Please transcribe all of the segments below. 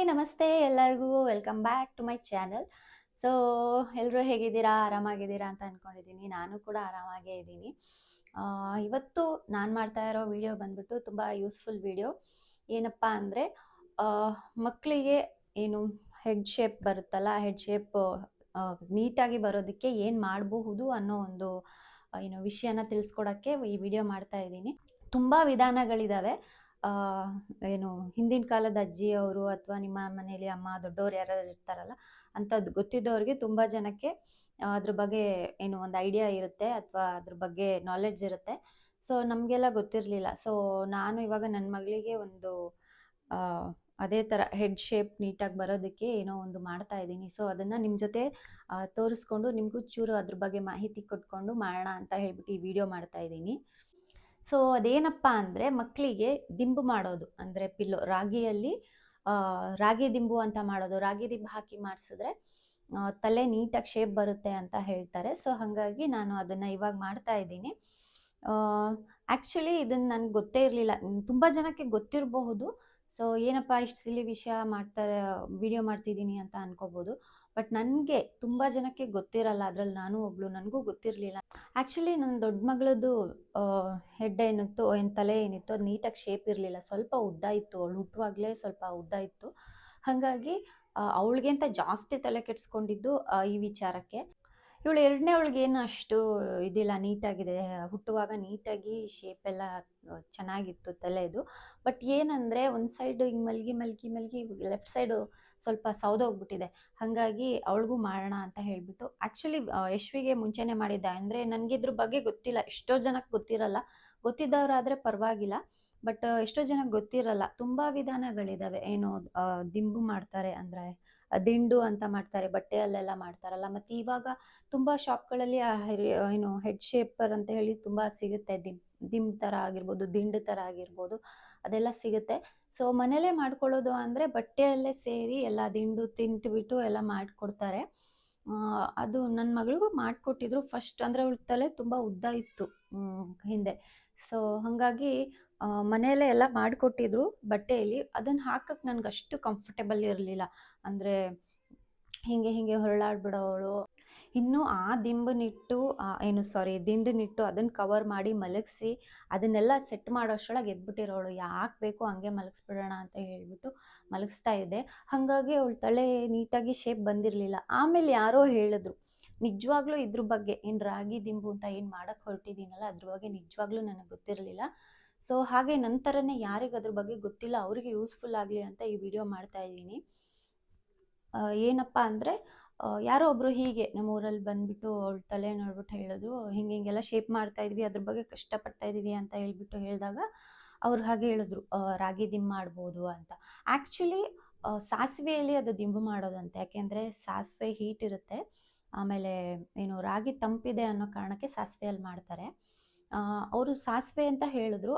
Hi ನಮಸ್ತೆ ಎಲ್ಲರಿಗೂ. Welcome back to my channel so ಎಲ್ಲರೂ ಹೇಗಿದ್ದೀರಾ? ಆರಾಮಾಗಿದ್ದೀರಾ ಅಂತ ಅಂದ್ಕೊಂಡಿದ್ದೀನಿ ನಾನು ಕೂಡ ಆರಾಮಾಗೇ ಇದ್ದೀನಿ. ಇವತ್ತು ನಾನು ಮಾಡ್ತಾ ಇರೋ ವಿಡಿಯೋ ಬಂದ್ಬಿಟ್ಟು ತುಂಬ ಯೂಸ್ಫುಲ್ ವಿಡಿಯೋ ಏನಪ್ಪ ಅಂದರೆ ಮಕ್ಕಳಿಗೆ ಏನು ಹೆಡ್ ಶೇಪ್ ಬರುತ್ತಲ್ಲ ಹೆಡ್ ಶೇಪ್ ನೀಟಾಗಿ ಬರೋದಕ್ಕೆ ಏನು ಮಾಡಬಹುದು ಅನ್ನೋ ಒಂದು ಏನು ವಿಷಯನ ತಿಳಿಸ್ಕೊಡೋಕ್ಕೆ ಈ ವಿಡಿಯೋ ಮಾಡ್ತಾ ಇದ್ದೀನಿ. ತುಂಬ ವಿಧಾನಗಳಿದ್ದಾವೆ ಏನು ಹಿಂದಿನ ಕಾಲದ ಅಜ್ಜಿಯವರು ಅಥವಾ ನಿಮ್ಮ ಮನೆಯಲ್ಲಿ ಅಮ್ಮ, ದೊಡ್ಡವ್ರು ಯಾರು ಇರ್ತಾರಲ್ಲ, ಅಂಥದ್ದು ಗೊತ್ತಿದ್ದವ್ರಿಗೆ ತುಂಬ ಜನಕ್ಕೆ ಅದ್ರ ಬಗ್ಗೆ ಏನು ಒಂದು ಐಡಿಯಾ ಇರುತ್ತೆ ಅಥವಾ ಅದ್ರ ಬಗ್ಗೆ ನಾಲೆಡ್ಜ್ ಇರುತ್ತೆ. ಸೊ ನಮಗೆಲ್ಲ ಗೊತ್ತಿರಲಿಲ್ಲ. ಸೊ ನಾನು ಇವಾಗ ನನ್ನ ಮಗಳಿಗೆ ಒಂದು ಅದೇ ಥರ ಹೆಡ್ ಶೇಪ್ ನೀಟಾಗಿ ಬರೋದಕ್ಕೆ ಏನೋ ಒಂದು ಮಾಡ್ತಾ ಇದ್ದೀನಿ. ಸೊ ಅದನ್ನು ನಿಮ್ಮ ಜೊತೆ ತೋರಿಸ್ಕೊಂಡು ನಿಮಗೂ ಚೂರು ಅದ್ರ ಬಗ್ಗೆ ಮಾಹಿತಿ ಕೊಟ್ಕೊಂಡು ಮಾಡೋಣ ಅಂತ ಹೇಳ್ಬಿಟ್ಟು ಈ ವಿಡಿಯೋ ಮಾಡ್ತಾ ಇದ್ದೀನಿ. ಸೊ, ಅದೇನಪ್ಪ ಅಂದರೆ ಮಕ್ಕಳಿಗೆ ದಿಂಬು ಮಾಡೋದು. ಅಂದರೆ ಪಿಲ್ಲೋ, ರಾಗಿಯಲ್ಲಿ ರಾಗಿ ದಿಂಬು ಅಂತ ಮಾಡೋದು. ರಾಗಿ ದಿಂಬು ಹಾಕಿ ಮಾಡಿಸಿದ್ರೆ ತಲೆ ನೀಟಾಗಿ ಶೇಪ್ ಬರುತ್ತೆ ಅಂತ ಹೇಳ್ತಾರೆ. ಸೊ, ಹಾಗಾಗಿ ನಾನು ಅದನ್ನು ಇವಾಗ ಮಾಡ್ತಾ ಇದ್ದೀನಿ. ಆ್ಯಕ್ಚುಲಿ ಇದನ್ನು ನನಗೆ ಗೊತ್ತೇ ಇರಲಿಲ್ಲ. ತುಂಬ ಜನಕ್ಕೆ ಗೊತ್ತಿರಬಹುದು. ಸೊ, ಏನಪ್ಪ ಇಷ್ಟು ಸಿಲಿ ವಿಷಯ ಮಾಡ್ತಾರೆ ವಿಡಿಯೋ ಮಾಡ್ತಿದ್ದೀನಿ ಅಂತ ಅನ್ಕೋಬೋದು ಬಟ್ ನನಗೆ ತುಂಬ ಜನಕ್ಕೆ ಗೊತ್ತಿರಲ್ಲ, ಅದರಲ್ಲಿ ನಾನು ಒಬ್ಳು, ನನಗೂ ಗೊತ್ತಿರಲಿಲ್ಲ. ಆ್ಯಕ್ಚುಲಿ ನನ್ನ ದೊಡ್ಡ ಮಗಳದ್ದು ಹೆಡ್ ಏನಿತ್ತು, ಏನು ತಲೆ ಏನಿತ್ತು, ಅದು ನೀಟಾಗಿ ಶೇಪ್ ಇರಲಿಲ್ಲ. ಸ್ವಲ್ಪ ಉದ್ದ ಇತ್ತು, ಅವಳು ಹುಟ್ಟುವಾಗಲೇ ಸ್ವಲ್ಪ ಉದ್ದ ಇತ್ತು. ಹಾಗಾಗಿ ಅವಳಿಗೆ ಅಂತ ಜಾಸ್ತಿ ತಲೆ ಕೆಡಿಸ್ಕೊಂಡಿದ್ದು ಈ ವಿಚಾರಕ್ಕೆ. ಇವಳು ಎರಡನೇ ಅವಳಿಗೆ ಏನು ಅಷ್ಟು ಇದಿಲ್ಲ, ನೀಟಾಗಿದೆ. ಹುಟ್ಟುವಾಗ ನೀಟಾಗಿ ಶೇಪ್ ಎಲ್ಲ ಚೆನ್ನಾಗಿತ್ತು ತಲೆದು. ಬಟ್ ಏನಂದರೆ ಒಂದು ಸೈಡ್ ಹಿಂಗೆ ಮಲ್ಗಿ ಮಲ್ಗಿ ಮಲ್ಗಿ ಲೆಫ್ಟ್ ಸೈಡು ಸ್ವಲ್ಪ ಸೌದೋಗ್ಬಿಟ್ಟಿದೆ ಹಾಗಾಗಿ ಅವಳಿಗೂ ಮಾಡೋಣ ಅಂತ ಹೇಳಿಬಿಟ್ಟು ಆ್ಯಕ್ಚುಲಿ ಯಶ್ವಿಗೆ ಮುಂಚೆನೇ ಮಾಡಿದ್ದೆ. ಅಂದರೆ ನನಗೆ ಇದ್ರ ಬಗ್ಗೆ ಗೊತ್ತಿಲ್ಲ. ಎಷ್ಟೋ ಜನಕ್ಕೆ ಗೊತ್ತಿರಲ್ಲ. ಗೊತ್ತಿದ್ದವರಾದರೆ ಪರವಾಗಿಲ್ಲ. ಬಟ್ ಎಷ್ಟೋ ಜನಕ್ಕೆ ಗೊತ್ತಿರಲ್ಲ. ತುಂಬ ವಿಧಾನಗಳಿದಾವೆ. ಏನು ದಿಂಬು ಮಾಡ್ತಾರೆ ಅಂದರೆ ದಿಂಡು ಅಂತ ಮಾಡ್ತಾರೆ ಬಟ್ಟೆಯಲ್ಲೆಲ್ಲ ಮಾಡ್ತಾರಲ್ಲ. ಮತ್ತು ಇವಾಗ ತುಂಬ ಶಾಪ್ಗಳಲ್ಲಿ ಆ ಏನು, ಹೆಡ್ ಶೇಪರ್ ಅಂತ ಹೇಳಿ ತುಂಬ ಸಿಗುತ್ತೆ. ದಿಂಬ್ ದಿಂಬ್ ಥರ ಆಗಿರ್ಬೋದು, ದಿಂಡು ಥರ ಆಗಿರ್ಬೋದು, ಅದೆಲ್ಲ ಸಿಗುತ್ತೆ. ಸೊ, ಮನೇಲೇ ಮಾಡ್ಕೊಳ್ಳೋದು ಅಂದರೆ ಬಟ್ಟೆಯಲ್ಲೇ ಸೇರಿ ಎಲ್ಲ ದಿಂಡು ತಿಂಟ್ಬಿಟ್ಟು ಎಲ್ಲ ಮಾಡಿಕೊಡ್ತಾರೆ. ಅದು ನನ್ನ ಮಗಳಿಗೂ ಮಾಡಿಕೊಟ್ಟಿದ್ರು. ಫಸ್ಟ್ ಅಂದರೆ ಅವಳ ತಲೆ ತುಂಬ ಉದ್ದ ಇತ್ತು ಹಿಂದೆ. ಸೊ, ಹಾಗಾಗಿ ಮನೆಯಲ್ಲೇ ಎಲ್ಲ ಮಾಡಿಕೊಟ್ಟಿದ್ರು ಬಟ್ಟೆಯಲ್ಲಿ. ಅದನ್ನು ಹಾಕಕ್ಕೆ ನನಗೆ ಅಷ್ಟು ಕಂಫರ್ಟೇಬಲ್ ಇರಲಿಲ್ಲ. ಅಂದರೆ ಹೀಗೆ ಹೀಗೆ ಹೊರಳಾಡ್ಬಿಡೋವಳು ಇನ್ನು ಆ ದಿಂಬನಿಟ್ಟು ಏನು ಸಾರಿ ದಿಂಡನಿಟ್ಟು ಅದನ್ನು ಕವರ್ ಮಾಡಿ ಮಲಗಿಸಿ, ಅದನ್ನೆಲ್ಲ ಸೆಟ್ ಮಾಡೋಷ್ಟರೊಳಗೆ ಎದ್ಬಿಟ್ಟಿರೋಳು. ಯಾಕೆ ಬೇಕು ಹಂಗೆ ಮಲಗಿಸ್ಬಿಡೋಣ ಅಂತ ಹೇಳಿಬಿಟ್ಟು ಮಲಗಿಸ್ತಾ ಇದ್ದೆ. ಹಾಗಾಗಿ ಅವಳ ತಲೆ ನೀಟಾಗಿ ಶೇಪ್ ಬಂದಿರಲಿಲ್ಲ. ಆಮೇಲೆ ಯಾರೋ ಹೇಳಿದ್ರು, ನಿಜವಾಗ್ಲೂ ಇದ್ರ ಬಗ್ಗೆ, ಏನು ರಾಗಿ ದಿಂಬು ಅಂತ ಏನು ಮಾಡೋಕ್ಕೆ ಹೊರಟಿದ್ದೀನಲ್ಲ ಅದ್ರ ಬಗ್ಗೆ ನಿಜವಾಗ್ಲೂ ನನಗೆ ಗೊತ್ತಿರಲಿಲ್ಲ. ಸೊ ಹಾಗೆ ನಂತರನೇ ಯಾರಿಗೆ ಅದ್ರ ಬಗ್ಗೆ ಗೊತ್ತಿಲ್ಲ, ಅವರಿಗೆ ಯೂಸ್ಫುಲ್ ಆಗಲಿ ಅಂತ ಈ ವಿಡಿಯೋ ಮಾಡ್ತಾ ಇದ್ದೀನಿ. ಏನಪ್ಪ ಅಂದರೆ ಯಾರೋ ಒಬ್ರು ಹೀಗೆ ನಮ್ಮ ಊರಲ್ಲಿ ಬಂದ್ಬಿಟ್ಟು ಅವಳ ತಲೆ ನೋಡ್ಬಿಟ್ಟು ಹೇಳಿದ್ರು, ಹಿಂಗೆ ಹಿಂಗೆಲ್ಲ ಶೇಪ್ ಮಾಡ್ತಾ ಇದ್ವಿ, ಅದ್ರ ಬಗ್ಗೆ ಕಷ್ಟಪಡ್ತಾ ಇದ್ದೀವಿ ಅಂತ ಹೇಳ್ಬಿಟ್ಟು ಹೇಳಿದಾಗ ಅವ್ರು ಹಾಗೆ ಹೇಳಿದ್ರು ರಾಗಿ ದಿಂಬು ಮಾಡ್ಬೋದು ಅಂತ. ಆ್ಯಕ್ಚುಲಿ ಸಾಸಿವೆಯಲ್ಲಿ ಅದು ದಿಂಬು ಮಾಡೋದಂತೆ. ಯಾಕೆಂದರೆ ಸಾಸಿವೆ ಹೀಟ್ ಇರುತ್ತೆ, ಆಮೇಲೆ ಏನು ರಾಗಿ ತಂಪಿದೆ ಅನ್ನೋ ಕಾರಣಕ್ಕೆ ಸಾಸಿವೆಯಲ್ಲಿ ಮಾಡ್ತಾರೆ. ಅವರು ಸಾಸಿವೆ ಅಂತ ಹೇಳಿದ್ರು.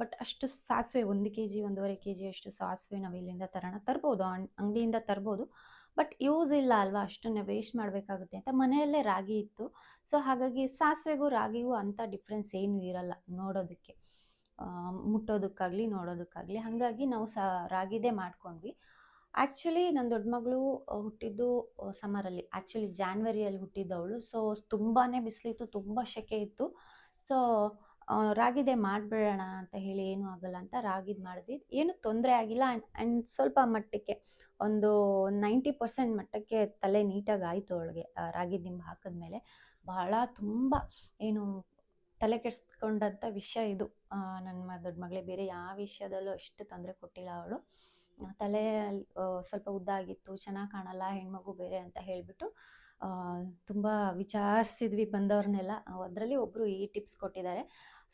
ಬಟ್ ಅಷ್ಟು ಸಾಸಿವೆ, ಒಂದು ಕೆ ಜಿ ಒಂದೂವರೆ ಕೆ ಜಿ ಅಷ್ಟು ಸಾಸಿವೆ ನಾವು ಇಲ್ಲಿಂದ ತರೋಣ, ತರ್ಬೋದು ಅಂಗಡಿಯಿಂದ ತರ್ಬೋದು. ಬಟ್ ಯೂಸ್ ಇಲ್ಲ ಅಲ್ವಾ, ಅಷ್ಟನ್ನು ವೇಸ್ಟ್ ಮಾಡಬೇಕಾಗುತ್ತೆ ಅಂತ ಮನೆಯಲ್ಲೇ ರಾಗಿ ಇತ್ತು. ಸೊ ಹಾಗಾಗಿ ಸಾಸಿವೆಗೂ ರಾಗಿಗೂ ಅಂಥ ಡಿಫ್ರೆನ್ಸ್ ಏನೂ ಇರಲ್ಲ ನೋಡೋದಕ್ಕೆ. ಮುಟ್ಟೋದಕ್ಕಾಗಲಿ, ನೋಡೋದಕ್ಕಾಗಲಿ. ಹಾಗಾಗಿ ನಾವು ಸ, ರಾಗಿದೇ ಮಾಡ್ಕೊಂಡ್ವಿ. ಆ್ಯಕ್ಚುಲಿ ನನ್ನ ದೊಡ್ಡ ಮಗಳು ಹುಟ್ಟಿದ್ದು ಸಮರಲ್ಲಿ ಆ್ಯಕ್ಚುಲಿ ಜಾನ್ವರಿಯಲ್ಲಿ ಹುಟ್ಟಿದ್ದವಳು. ಸೊ ತುಂಬಾ ಬಿಸಿಲಿತ್ತು, ತುಂಬ ಸೆಕೆ ಇತ್ತು. ಸೊ ರಾಗಿದೆ ಮಾಡಿಬಿಡೋಣ ಅಂತ ಹೇಳಿ ಏನೂ ಆಗಲ್ಲ ಅಂತ ರಾಗಿದ್ ಮಾಡಿದ್ವಿ. ಏನು ತೊಂದರೆ ಆಗಿಲ್ಲ ಆ್ಯಂಡ್ ಸ್ವಲ್ಪ ಮಟ್ಟಕ್ಕೆ, ಒಂದು ನೈಂಟಿ ಪರ್ಸೆಂಟ್ ಮಟ್ಟಕ್ಕೆ ತಲೆ ನೀಟಾಗಿ ಆಯಿತು ಅವಳಿಗೆ ರಾಗಿ ದಿಂಬು ಹಾಕಿದ್ಮೇಲೆ ಬಹಳ ತುಂಬ ಏನು ತಲೆ ಕೆಡಿಸ್ಕೊಂಡಂಥ ವಿಷಯ ಇದು. ನನ್ನ ದೊಡ್ಡ ಮಗಳೇ ಬೇರೆ ಯಾವ ವಿಷಯದಲ್ಲೂ ಅಷ್ಟು ತೊಂದರೆ ಕೊಟ್ಟಿಲ್ಲ ಅವಳು. ತಲೆ ಸ್ವಲ್ಪ ಉದ್ದ ಆಗಿತ್ತು ಚೆನ್ನಾಗಿ ಕಾಣಲ್ಲ, ಹೆಣ್ಮಗು ಬೇರೆ ಅಂತ ಹೇಳಿಬಿಟ್ಟು ತುಂಬ ವಿಚಾರಿಸಿದ್ವಿ ಬಂದವ್ರನ್ನೆಲ್ಲ. ಅದರಲ್ಲಿ ಒಬ್ಬರು ಈ ಟಿಪ್ಸ್ ಕೊಟ್ಟಿದ್ದಾರೆ.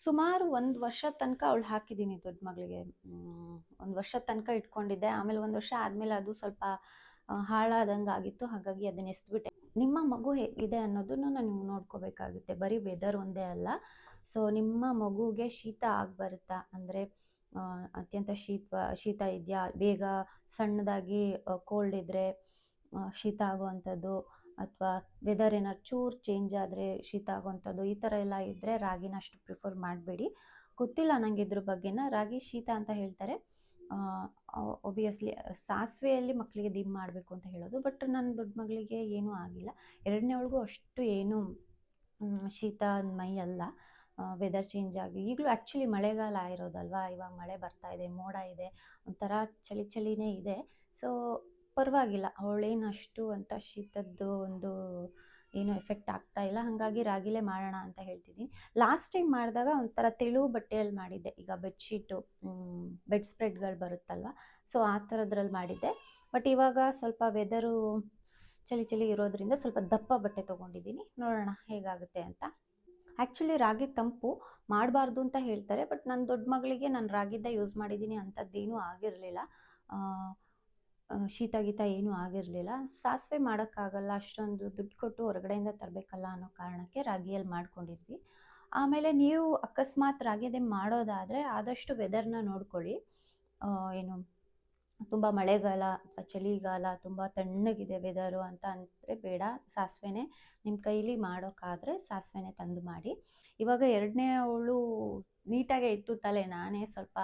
ಸುಮಾರು ಒಂದು ವರ್ಷ ತನಕ ಅವಳು ಹಾಕಿದ್ದೀನಿ ದೊಡ್ಡ ಮಗಳಿಗೆ. ಒಂದು ವರ್ಷ ತನಕ ಇಟ್ಕೊಂಡಿದ್ದೆ. ಆಮೇಲೆ ಒಂದು ವರ್ಷ ಆದಮೇಲೆ ಅದು ಸ್ವಲ್ಪ ಹಾಳಾದಂಗೆ ಆಗಿತ್ತು. ಹಾಗಾಗಿ ಅದನ್ನ ಎಸ್ಬಿಟ್ಟೆ. ನಿಮ್ಮ ಮಗು ಹೇಗಿದೆ ಅನ್ನೋದನ್ನು ನೀವು ನೋಡ್ಕೋಬೇಕಾಗುತ್ತೆ. ಬರೀ ವೆದರ್ ಒಂದೇ ಅಲ್ಲ. ಸೊ ನಿಮ್ಮ ಮಗುಗೆ ಶೀತ ಆಗ್ಬರುತ್ತಾ? ಅಂದರೆ ಅತ್ಯಂತ ಶೀತ ಶೀತ ಇದೆಯಾ? ಬೇಗ ಸಣ್ಣದಾಗಿ ಕೋಲ್ಡ್ ಇದ್ದರೆ ಶೀತ ಆಗುವಂಥದ್ದು. ಅಥವಾ ವೆದರ್ ಏನಾದ್ರು ಚೂರು ಚೇಂಜ್ ಆದರೆ ಶೀತ ಆಗುವಂಥದ್ದು ಈ ಥರ ಎಲ್ಲ ಇದ್ದರೆ ರಾಗಿನ ಅಷ್ಟು ಪ್ರಿಫರ್ ಮಾಡಬೇಡಿ. ಗೊತ್ತಿಲ್ಲ ನನಗೆ ಇದ್ರ ಬಗ್ಗೆನ. ರಾಗಿ ಶೀತ ಅಂತ ಹೇಳ್ತಾರೆ. ಒಬಿಯಸ್ಲಿ ಸಾಸಿವೆಯಲ್ಲಿ ಮಕ್ಕಳಿಗೆ ದಿಮ್ ಮಾಡಬೇಕು ಅಂತ ಹೇಳೋದು. ಬಟ್ ನನ್ನ ದೊಡ್ಡ ಮಗಳಿಗೆ ಏನೂ ಆಗಿಲ್ಲ. ಒಳಗೂ ಅಷ್ಟು ಏನು ಶೀತ ಮೈ ಅಲ್ಲ. ವೆದರ್ ಚೇಂಜ್ ಆಗಿ. ಈಗಲೂ ಆ್ಯಕ್ಚುಲಿ ಮಳೆಗಾಲ ಇರೋದಲ್ವಾ? ಇವಾಗ ಮಳೆ ಬರ್ತಾ ಇದೆ, ಮೋಡ ಇದೆ. ಒಂಥರ ಚಳಿ ಚಳಿನೇ ಇದೆ. ಸೊ ಪರವಾಗಿಲ್ಲ. ಅವಳೇನು ಅಷ್ಟು ಅಂತ ಶೀತದ್ದು ಒಂದು ಏನು ಎಫೆಕ್ಟ್ ಆಗ್ತಾ ಇಲ್ಲ. ಹಾಗಾಗಿ ರಾಗಿಲೇ ಮಾಡೋಣ ಅಂತ ಹೇಳ್ತಿದ್ದೀನಿ. ಲಾಸ್ಟ್ ಟೈಮ್ ಮಾಡಿದಾಗ ಒಂಥರ ತೆಳು ಬಟ್ಟೆಯಲ್ಲಿ ಮಾಡಿದ್ದೆ. ಈಗ ಬೆಡ್ಶೀಟು ಬೆಡ್ ಸ್ಪ್ರೆಡ್ಗಳು ಬರುತ್ತಲ್ವ? ಸೊ ಆ ಥರದ್ರಲ್ಲಿ ಮಾಡಿದ್ದೆ. ಬಟ್ ಇವಾಗ ಸ್ವಲ್ಪ ವೆದರು ಚಳಿ ಚಳಿ ಇರೋದ್ರಿಂದ ಸ್ವಲ್ಪ ದಪ್ಪ ಬಟ್ಟೆ ತೊಗೊಂಡಿದ್ದೀನಿ. ನೋಡೋಣ ಹೇಗಾಗುತ್ತೆ ಅಂತ. ಆ್ಯಕ್ಚುಲಿ ರಾಗಿ ತಂಪು ಮಾಡಬಾರ್ದು ಅಂತ ಹೇಳ್ತಾರೆ. ಬಟ್ ನನ್ನ ದೊಡ್ಡ ಮಗಳಿಗೆ ನಾನು ರಾಗಿದ್ದ ಯೂಸ್ ಮಾಡಿದ್ದೀನಿ. ಅಂಥದ್ದೇನೂ ಆಗಿರಲಿಲ್ಲ. ಶೀತ ಗೀತ ಏನೂ ಆಗಿರಲಿಲ್ಲ. ಸಾಸಿವೆ ಮಾಡೋಕ್ಕಾಗಲ್ಲ, ಅಷ್ಟೊಂದು ದುಡ್ಡು ಕೊಟ್ಟು ಹೊರಗಡೆಯಿಂದ ತರಬೇಕಲ್ಲ ಅನ್ನೋ ಕಾರಣಕ್ಕೆ ರಾಗಿಯಲ್ಲಿ ಮಾಡ್ಕೊಂಡಿದ್ವಿ. ಆಮೇಲೆ ನೀವು ಅಕಸ್ಮಾತ್ ರಾಗಿದೆ ಮಾಡೋದಾದರೆ ಆದಷ್ಟು ವೆದರ್ನ ನೋಡ್ಕೊಳ್ಳಿ. ಏನು, ತುಂಬ ಮಳೆಗಾಲ ಅಥವಾ ಚಳಿಗಾಲ ತುಂಬ ತಣ್ಣಗಿದೆ ವೆದರು ಅಂತ ಅಂದರೆ ಬೇಡ. ಸಾಸಿವೆನೇ ನಿಮ್ಮ ಕೈಲಿ ಮಾಡೋಕ್ಕಾದರೆ ಸಾಸಿವೆನೇ ತಂದು ಮಾಡಿ. ಇವಾಗ ಎರಡನೇ ಅವಳು ನೀಟಾಗೆ ಇತ್ತು ತಲೆ, ನಾನೇ ಸ್ವಲ್ಪ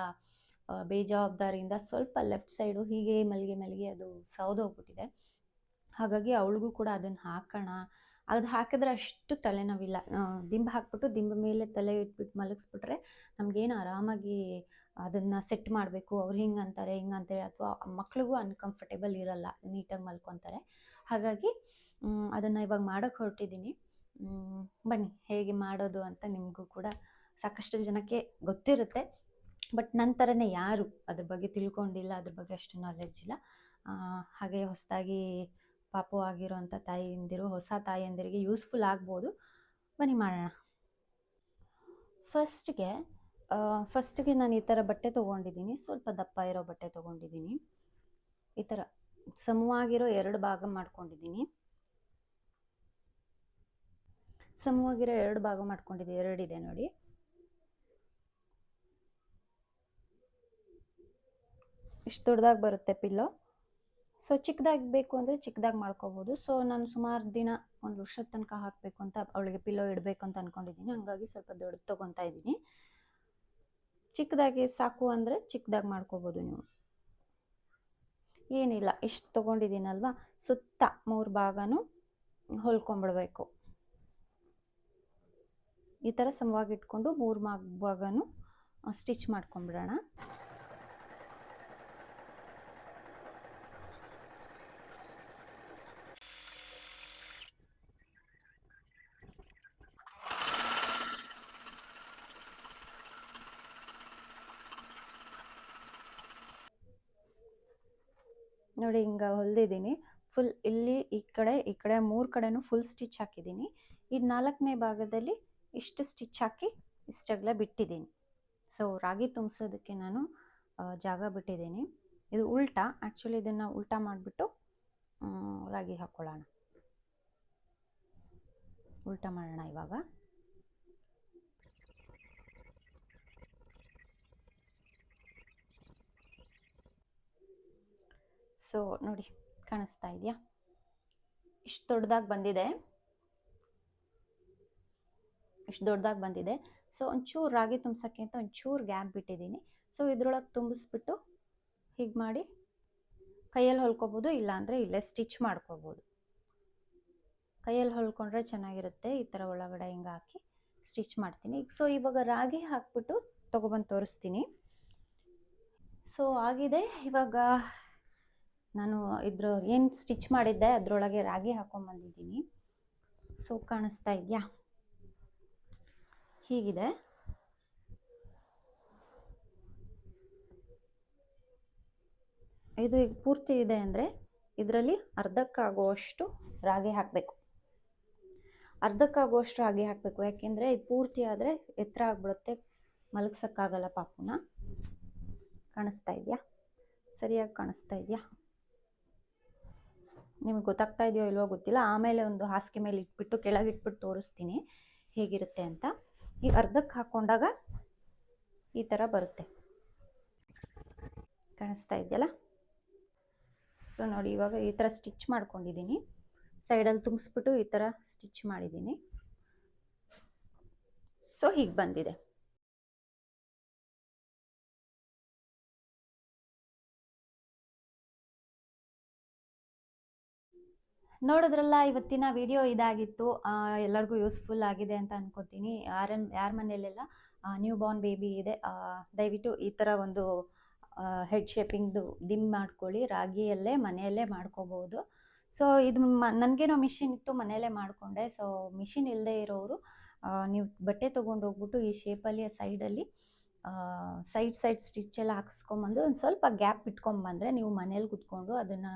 ಬೇಜವಾಬ್ದಾರಿಯಿಂದ ಸ್ವಲ್ಪ ಲೆಫ್ಟ್ ಸೈಡು ಹೀಗೆ ಮಲ್ಲಿಗೆ ಮಲ್ಲಿಗೆ ಅದು ಸೌದೋಗ್ಬಿಟ್ಟಿದೆ ಹಾಗಾಗಿ ಅವಳಿಗೂ ಕೂಡ ಅದನ್ನು ಹಾಕೋಣ. ಅದು ಹಾಕಿದ್ರೆ ಅಷ್ಟು ತಲೆನೋವಿಲ್ಲ. ದಿಂಬು ಹಾಕ್ಬಿಟ್ಟು ದಿಂಬು ಮೇಲೆ ತಲೆ ಇಟ್ಬಿಟ್ಟು ಮಲಗಿಸ್ಬಿಟ್ರೆ ನಮಗೇನು ಆರಾಮಾಗಿ ಅದನ್ನು ಸೆಟ್ ಮಾಡಬೇಕು. ಅವ್ರು ಹಿಂಗೆ ಅಂತಾರೆ ಹಿಂಗೆ ಅಂತಾರೆ ಅಥವಾ ಮಕ್ಳಿಗೂ ಅನ್ಕಂಫರ್ಟೇಬಲ್ ಇರಲ್ಲ ನೀಟಾಗಿ ಮಲ್ಕೊತಾರೆ. ಹಾಗಾಗಿ ಅದನ್ನು ಇವಾಗ ಮಾಡೋಕ್ಕೆ ಹೊರಟಿದ್ದೀನಿ ಬನ್ನಿ ಹೇಗೆ ಮಾಡೋದು ಅಂತ ನಿಮಗೂ ಕೂಡ ಸಾಕಷ್ಟು ಜನಕ್ಕೆ ಗೊತ್ತಿರುತ್ತೆ. ಬಟ್ ನನ್ನ ಥರನೇ ಯಾರು ಅದ್ರ ಬಗ್ಗೆ ತಿಳ್ಕೊಂಡಿಲ್ಲ, ಅದ್ರ ಬಗ್ಗೆ ಅಷ್ಟು ನಾಲೆಡ್ಜ್ ಇಲ್ಲ. ಹಾಗೆ ಹೊಸದಾಗಿ ಪಾಪು ಆಗಿರೋಂಥ ತಾಯಿಯಂದಿರು, ಹೊಸ ತಾಯಿಯಂದಿರಿಗೆ ಯೂಸ್ಫುಲ್ ಆಗ್ಬೋದು. ಬನ್ನಿ ಮಾಡೋಣ. ಫಸ್ಟ್ಗೆ ಫಸ್ಟಿಗೆ ನಾನು ಈ ಥರ ಬಟ್ಟೆ ತೊಗೊಂಡಿದ್ದೀನಿ. ಸ್ವಲ್ಪ ದಪ್ಪ ಇರೋ ಬಟ್ಟೆ ತೊಗೊಂಡಿದ್ದೀನಿ. ಈ ಥರ ಸಮವಾಗಿರೋ ಎರಡು ಭಾಗ ಮಾಡ್ಕೊಂಡಿದ್ದೀನಿ. ಸಮವಾಗಿರೋ ಎರಡು ಭಾಗ ಮಾಡ್ಕೊಂಡಿದ್ದೀನಿ ಎರಡಿದೆ ನೋಡಿ. ಇಷ್ಟು ದೊಡ್ಡದಾಗಿ ಬರುತ್ತೆ ಪಿಲ್ಲೋ. ಸೊ ಚಿಕ್ಕದಾಗಿ ಬೇಕು ಅಂದರೆ ಚಿಕ್ಕದಾಗಿ ಮಾಡ್ಕೋಬೋದು. ಸೊ ನಾನು ಸುಮಾರು ದಿನ ಒಂದು ವರ್ಷದ ತನಕ ಹಾಕಬೇಕು ಅಂತ ಅವಳಿಗೆ ಪಿಲ್ಲೋ ಇಡಬೇಕು ಅಂತ ಅಂದ್ಕೊಂಡಿದ್ದೀನಿ ಹಂಗಾಗಿ ಸ್ವಲ್ಪ ದೊಡ್ಡದು ತೊಗೊತಾ ಇದ್ದೀನಿ. ಚಿಕ್ಕದಾಗಿ ಸಾಕು ಅಂದರೆ ಚಿಕ್ಕದಾಗಿ ಮಾಡ್ಕೋಬೋದು ನೀವು. ಏನಿಲ್ಲ, ಇಷ್ಟು ತೊಗೊಂಡಿದ್ದೀನಲ್ವಾ? ಸುತ್ತ ಮೂರು ಭಾಗನೂ ಹೊಲ್ಕೊಂಬಿಡ್ಬೇಕು. ಈ ಥರ ಸಮವಾಗಿ ಇಟ್ಕೊಂಡು ಮೂರು ಭಾಗನೂ ಸ್ಟಿಚ್ ಮಾಡ್ಕೊಂಬಿಡೋಣ. ನೋಡಿ ಹಿಂಗೆ ಹೊಲ್ದಿದ್ದೀನಿ. ಫುಲ್ ಇಲ್ಲಿ ಈ ಕಡೆ ಈ ಕಡೆ ಮೂರು ಕಡೆನೂ ಫುಲ್ ಸ್ಟಿಚ್ ಹಾಕಿದ್ದೀನಿ. ಈ ನಾಲ್ಕನೇ ಭಾಗದಲ್ಲಿ ಇಷ್ಟು ಸ್ಟಿಚ್ ಹಾಕಿ ಇಷ್ಟಗ್ಲ ಬಿಟ್ಟಿದ್ದೀನಿ. ಸೊ ರಾಗಿ ತುಂಬಿಸೋದಕ್ಕೆ ನಾನು ಜಾಗ ಬಿಟ್ಟಿದ್ದೀನಿ. ಇದು ಉಲ್ಟಾ ಆ್ಯಕ್ಚುಲಿ ಇದನ್ನು ಉಲ್ಟಾ ಮಾಡಿಬಿಟ್ಟು ರಾಗಿ ಹಾಕ್ಕೊಳ್ಳೋಣ ಉಲ್ಟಾ ಮಾಡೋಣ ಇವಾಗ. ಸೊ ನೋಡಿ, ಕಾಣಿಸ್ತಾ ಇದೆಯಾ? ಇಷ್ಟು ದೊಡ್ಡದಾಗಿ ಬಂದಿದೆ. ಇಷ್ಟು ದೊಡ್ಡದಾಗಿ ಬಂದಿದೆ. ಸೊ ಒಂಚೂರು ರಾಗಿ ತುಂಬಿಸೋಕ್ಕೆ ಅಂತ ಒಂಚೂರು ಗ್ಯಾಪ್ ಬಿಟ್ಟಿದ್ದೀನಿ. ಸೊ ಇದ್ರೊಳಗೆ ತುಂಬಿಸ್ಬಿಟ್ಟು ಹೀಗೆ ಮಾಡಿ ಕೈಯಲ್ಲಿ ಹೊಲ್ಕೊಬೋದು, ಇಲ್ಲಾಂದರೆ ಇಲ್ಲೇ ಸ್ಟಿಚ್ ಮಾಡ್ಕೋಬೋದು. ಕೈಯಲ್ಲಿ ಹೊಲ್ಕೊಂಡ್ರೆ ಚೆನ್ನಾಗಿರುತ್ತೆ, ಈ ಥರ ಒಳಗಡೆ ಹಿಂಗೆ ಹಾಕಿ ಸ್ಟಿಚ್ ಮಾಡ್ತೀನಿ. ಸೊ ಇವಾಗ ರಾಗಿ ಹಾಕ್ಬಿಟ್ಟು ತೊಗೊಬಂದು ತೋರಿಸ್ತೀನಿ. ಸೊ ಆಗಿದೆ, ಇವಾಗ ನಾನು ಇದ್ರ ಏನು ಸ್ಟಿಚ್ ಮಾಡಿದ್ದೆ, ಅದರೊಳಗೆ ರಾಗಿ ಹಾಕೊಂಬಂದಿದ್ದೀನಿ ಸೊ ಕಾಣಿಸ್ತಾ ಇದೆಯಾ? ಹೀಗಿದೆ. ಇದು ಈಗ ಪೂರ್ತಿ ಇದೆ ಅಂದರೆ ಇದರಲ್ಲಿ ಅರ್ಧಕ್ಕಾಗುವಷ್ಟು ರಾಗಿ ಹಾಕಬೇಕು. ಅರ್ಧಕ್ಕಾಗುವಷ್ಟು ರಾಗಿ ಹಾಕಬೇಕು, ಯಾಕೆಂದರೆ ಇದು ಪೂರ್ತಿ ಆದರೆ ಎತ್ತರ ಆಗ್ಬಿಡುತ್ತೆ, ಮಲಗ್ಸೋಕ್ಕಾಗಲ್ಲ ಪಾಪುನ. ಕಾಣಿಸ್ತಾ ಇದೆಯಾ? ಸರಿಯಾಗಿ ಕಾಣಿಸ್ತಾ ಇದೆಯಾ? ನಿಮಗೆ ಗೊತ್ತಾಗ್ತಾ ಇದೆಯೋ ಇಲ್ವೋ ಗೊತ್ತಿಲ್ಲ. ಆಮೇಲೆ ಒಂದು ಹಾಸಿಗೆ ಮೇಲೆ ಇಟ್ಬಿಟ್ಟು ಕೆಳಗೆ ಇಟ್ಬಿಟ್ಟು ತೋರಿಸ್ತೀನಿ ಹೇಗಿರುತ್ತೆ ಅಂತ. ಈ ಅರ್ಧಕ್ಕೆ ಹಾಕ್ಕೊಂಡಾಗ ಈ ಥರ ಬರುತ್ತೆ. ಕಾಣಿಸ್ತಾ ಇದೆಯಲ್ಲ? ಸೊ ನೋಡಿ, ಇವಾಗ ಈ ಥರ ಸ್ಟಿಚ್ ಮಾಡ್ಕೊಂಡಿದ್ದೀನಿ. ಸೈಡಲ್ಲಿ ತುಂಬಿಸ್ಬಿಟ್ಟು ಈ ಥರ ಸ್ಟಿಚ್ ಮಾಡಿದ್ದೀನಿ. ಸೊ ಹೀಗೆ ಬಂದಿದೆ. ನೋಡಿದ್ರಲ್ಲ, ಇವತ್ತಿನ ವಿಡಿಯೋ ಇದಾಗಿತ್ತು. ಎಲ್ಲರಿಗೂ ಯೂಸ್ಫುಲ್ ಆಗಿದೆ ಅಂತ ಅನ್ಕೋತೀನಿ. ಯಾರ ಯಾರ ಮನೆಯಲ್ಲೆಲ್ಲ ನ್ಯೂ ಬಾರ್ನ್ ಬೇಬಿ ಇದೆ ದಯವಿಟ್ಟು ಈ ಥರ ಒಂದು ಹೆಡ್ ಶೇಪಿಂಗ್ದು ದಿಮ್ ಮಾಡ್ಕೊಳ್ಳಿ. ರಾಗಿಯಲ್ಲೇ, ಮನೆಯಲ್ಲೇ ಮಾಡ್ಕೋಬೋದು. ಸೊ ಇದು ಮ, ನನಗೇನೋ ಮಿಷಿನ್ ಇತ್ತು, ಮನೆಯಲ್ಲೇ ಮಾಡಿಕೊಂಡೆ. ಸೊ ಮಿಷಿನ್ ಇಲ್ಲದೆ ಇರೋರು ನೀವು ಬಟ್ಟೆ ತೊಗೊಂಡು ಹೋಗ್ಬಿಟ್ಟು ಈ ಶೇಪಲ್ಲಿ ಸೈಡಲ್ಲಿ ಸೈಡ್ ಸೈಡ್ ಸ್ಟಿಚ್ ಎಲ್ಲ ಹಾಕ್ಸ್ಕೊಂಬಂದು ಒಂದು ಸ್ವಲ್ಪ ಗ್ಯಾಪ್ ಇಟ್ಕೊಂಬಂದರೆ ನೀವು ಮನೇಲಿ ಕುತ್ಕೊಂಡು ಅದನ್ನು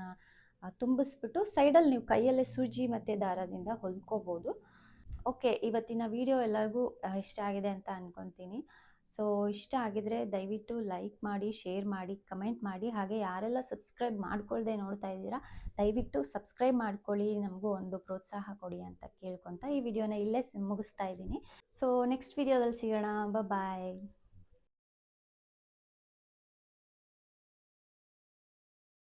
ತುಂಬಿಸ್ಬಿಟ್ಟು ಸೈಡಲ್ಲಿ ನೀವು ಕೈಯಲ್ಲೇ ಸೂಜಿ ಮತ್ತು ದಾರದಿಂದ ಹೊಲ್ಕೋಬೋದು. ಓಕೆ, ಇವತ್ತಿನ ವಿಡಿಯೋ ಎಲ್ಲರಿಗೂ ಇಷ್ಟ ಆಗಿದೆ ಅಂತ ಅಂದ್ಕೊತೀನಿ ಸೊ ಇಷ್ಟ ಆಗಿದ್ರೆ ದಯವಿಟ್ಟು ಲೈಕ್ ಮಾಡಿ, ಶೇರ್ ಮಾಡಿ, ಕಮೆಂಟ್ ಮಾಡಿ. ಹಾಗೆ ಯಾರೆಲ್ಲ ಸಬ್ಸ್ಕ್ರೈಬ್ ಮಾಡ್ಕೊಳ್ದೆ ನೋಡ್ತಾ ಇದ್ದೀರಾ, ದಯವಿಟ್ಟು ಸಬ್ಸ್ಕ್ರೈಬ್ ಮಾಡ್ಕೊಳ್ಳಿ. ನಮಗೂ ಒಂದು ಪ್ರೋತ್ಸಾಹ ಕೊಡಿ ಅಂತ ಕೇಳ್ಕೊತ ಈ ವಿಡಿಯೋನ ಇಲ್ಲೇ ಮುಗಿಸ್ತಾ ಇದ್ದೀನಿ. ಸೊ ನೆಕ್ಸ್ಟ್ ವಿಡಿಯೋದಲ್ಲಿ ಸಿಗೋಣ. ಬಾಯ್